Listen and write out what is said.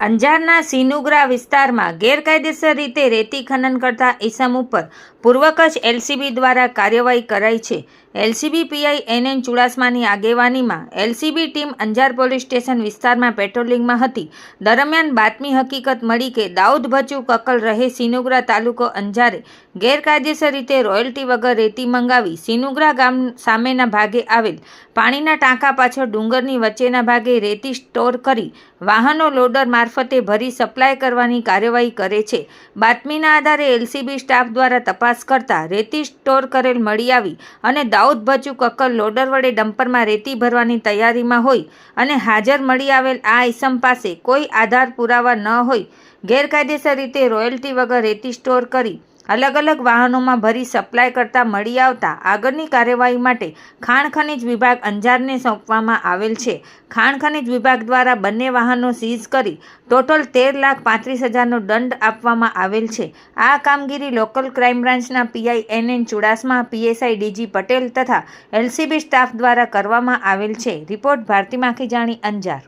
અંજારના સિનુગ્રા વિસ્તારમાં ગેરકાયદેસર રીતે રેતી ખનન કરતા ઇસમ ઉપર પૂર્વ કચ્છ એલસીબી દ્વારા કાર્યવાહી કરાઈ છે. એલસીબી પીઆઈ એનએન ચુડાસમાની આગેવાનીમાં LCB team Anjar police station વિસ્તારમાં પેટ્રોલિંગમાં હતી. દરમિયાન બાતમી હકીકત મળી કે દાઉદ ભચુ કકલ રહે સિનુગ્રા તાલુકો અંજારે. ગેરકાયદેસર રીતે રોયલ્ટી વગર રેતી મંગાવી સિનુગ્રા ગામ સામેના ભાગે આવેલ પાણીના ટાંકા પાછળ ડુંગરની વચ્ચેના ભાગે રેતી સ્ટોર કરી વાહનો લોડર મારફતે ભરી સપ્લાય કરવાની કાર્યવાહી કરે છે. બાતમીના આધારે એલસીબી સ્ટાફ દ્વારા તપાસ કરતા રેતી સ્ટોર કરેલ મળી આવી અને દાઉદ ભચુ કક્કર લોડર વડે ડમ્પરમાં રેતી ભરવાની તૈયારીમાં હોય અને હાજર મળી આવેલ આ ઇસમ પાસે કોઈ આધાર પુરાવા ન હોય, ગેરકાયદેસર રીતે રોયલ્ટી વગર રેતી સ્ટોર કરી અલગ અલગ વાહનોમાં ભરી સપ્લાય કરતા મળી આવતા આગળની કાર્યવાહી માટે ખાણ ખનિજ વિભાગ અંજારને સોંપવામાં આવેલ છે. ખાણ ખનિજ વિભાગ દ્વારા બંને વાહનો સીઝ કરી ટોટલ તેર લાખ પાંત્રીસ હજારનો દંડ આપવામાં આવેલ છે. આ કામગીરી લોકલ ક્રાઇમ બ્રાન્ચના PI N N Chudasama PSI DG Patel તથા એલસીબી સ્ટાફ દ્વારા કરવામાં આવેલ છે. રિપોર્ટ ભારતી માખીજાણી અંજાર.